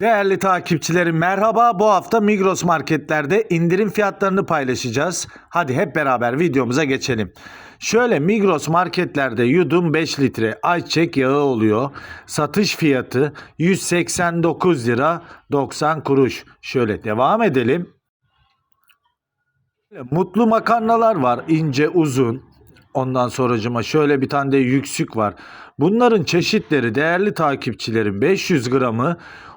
Değerli takipçilerim merhaba. Bu hafta Migros marketlerde indirim fiyatlarını paylaşacağız. Hadi hep beraber videomuza geçelim. Şöyle Migros marketlerde yudum 5 litre ayçiçek yağı oluyor. Satış fiyatı 189 lira 90 kuruş. Şöyle devam edelim. Mutlu makarnalar var ince uzun. Ondan sonracıma şöyle bir tane de yüksük var. Bunların çeşitleri değerli takipçilerim 500 gramı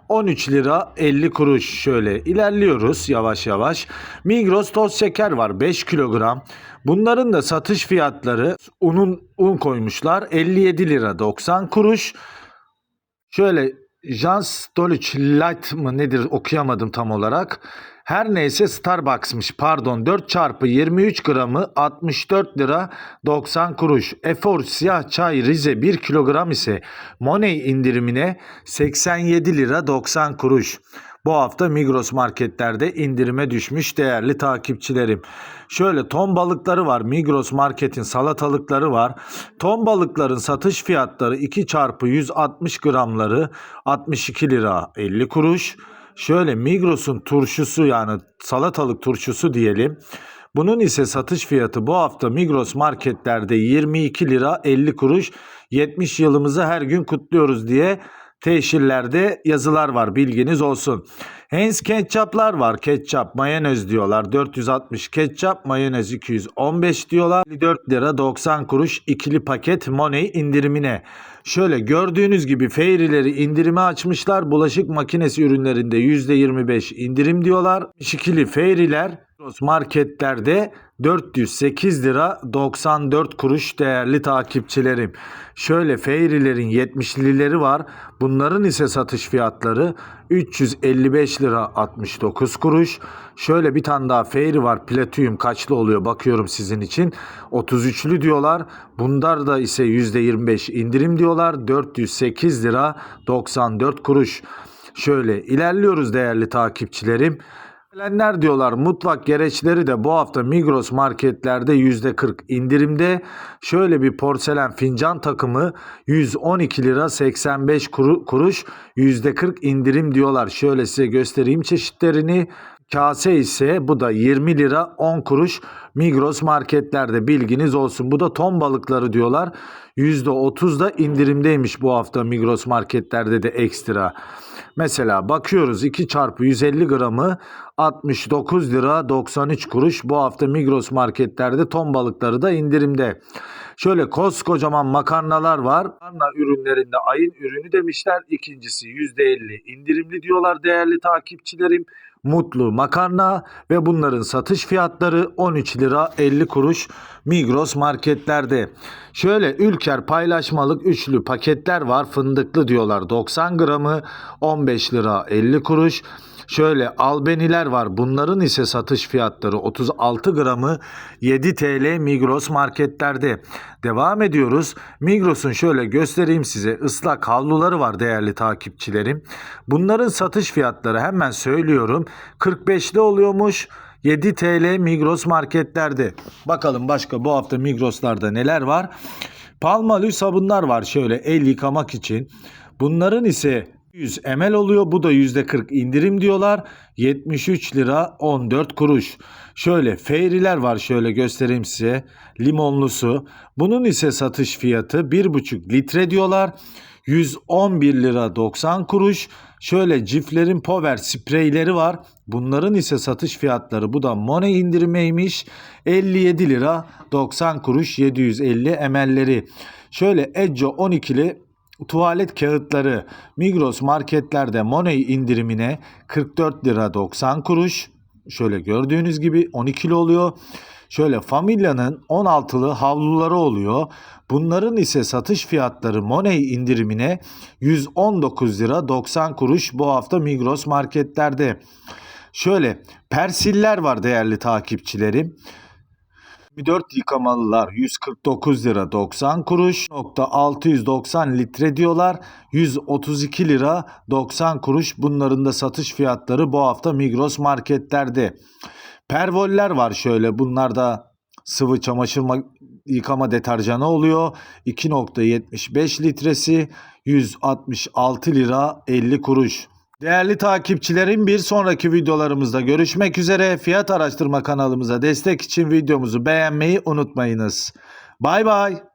13 lira 50 kuruş şöyle ilerliyoruz yavaş yavaş. Migros toz şeker var 5 kilogram. Bunların da satış fiyatları unun un koymuşlar 57 lira 90 kuruş. Şöyle Jans Stolic Light mı nedir okuyamadım tam olarak. Her neyse Starbucks'mış pardon 4 çarpı 23 gramı 64 lira 90 kuruş. Efor siyah çay Rize 1 kilogram ise Money indirimine 87 lira 90 kuruş. Bu hafta Migros marketlerde indirime düşmüş değerli takipçilerim. Şöyle ton balıkları var. Migros marketin salatalıkları var. Ton balıkların satış fiyatları 2 çarpı 160 gramları 62 lira 50 kuruş. Şöyle Migros'un turşusu yani salatalık turşusu diyelim. Bunun ise satış fiyatı bu hafta Migros marketlerde 22 lira 50 kuruş. 70 yılımızı her gün kutluyoruz diye teşhirlerde yazılar var bilginiz olsun. Heinz ketçaplar var. Ketçap, mayonez diyorlar. 460 ketçap, mayonez 215 diyorlar. 4 lira 90 kuruş ikili paket Money indirimine. Şöyle gördüğünüz gibi Fairy'leri indirime açmışlar. Bulaşık makinesi ürünlerinde %25 indirim diyorlar. İkili Fairy'ler marketlerde 408 lira 94 kuruş değerli takipçilerim. Şöyle Fairy'lerin 70'lileri var. Bunların ise satış fiyatları 355 lira 69 kuruş. Şöyle bir tane daha Fairy var. Platinum kaçlı oluyor bakıyorum sizin için. 33'lü diyorlar. Bunlar da ise %25 indirim diyorlar. 408 lira 94 kuruş. Şöyle ilerliyoruz değerli takipçilerim. Gelenler diyorlar mutfak gereçleri de bu hafta Migros marketlerde %40 indirimde. Şöyle bir porselen fincan takımı 112 lira 85 kuru- kuruş %40 indirim diyorlar. Şöyle size göstereyim çeşitlerini. Kase ise bu da 20 lira 10 kuruş Migros marketlerde bilginiz olsun. Bu da ton balıkları diyorlar. %30 da indirimdeymiş bu hafta Migros marketlerde de ekstra. Mesela bakıyoruz 2 çarpı 150 gramı 69 lira 93 kuruş. Bu hafta Migros marketlerde ton balıkları da indirimde. Şöyle koskocaman makarnalar var. Makarna ürünlerinde ayın ürünü demişler. İkincisi %50 indirimli diyorlar değerli takipçilerim. Mutlu makarna ve bunların satış fiyatları 13 lira 50 kuruş Migros marketlerde. Şöyle Ülker paylaşmalık üçlü paketler var fındıklı diyorlar 90 gramı 15 lira 50 kuruş. Şöyle albeniler var. Bunların ise satış fiyatları 36 gramı 7 TL Migros marketlerde. Devam ediyoruz. Migros'un şöyle göstereyim size ıslak havluları var değerli takipçilerim. Bunların satış fiyatları hemen söylüyorum. 45'li oluyormuş. 7 TL Migros marketlerde. Bakalım başka bu hafta Migros'larda neler var? Palmolive sabunlar var şöyle el yıkamak için. Bunların ise 100 ml oluyor. Bu da %40 indirim diyorlar. 73 lira 14 kuruş. Şöyle Fairy'ler var şöyle göstereyim size. Limonlusu. Bunun ise satış fiyatı 1,5 litre diyorlar. 111 lira 90 kuruş. Şöyle Cifler'in Power spreyleri var. Bunların ise satış fiyatları bu da Money indirimeymiş. 57 lira 90 kuruş 750 ml'leri. Şöyle Edge 12'li tuvalet kağıtları Migros marketlerde Money indirimine 44 lira 90 kuruş. Şöyle gördüğünüz gibi 12'li oluyor. Şöyle Familya'nın 16'lı havluları oluyor. Bunların ise satış fiyatları Money indirimine 119 lira 90 kuruş bu hafta Migros marketlerde. Şöyle persiller var değerli takipçilerim. 24 yıkamalılar 149 lira 90 kuruş nokta 690 litre diyorlar 132 lira 90 kuruş bunların da satış fiyatları bu hafta Migros marketlerde. Pervoller var şöyle bunlar da sıvı çamaşır ma- yıkama deterjanı oluyor 2.75 litresi 166 lira 50 kuruş. Değerli takipçilerim bir sonraki videolarımızda görüşmek üzere. Fiyat araştırma kanalımıza destek için videomuzu beğenmeyi unutmayınız. Bay bay.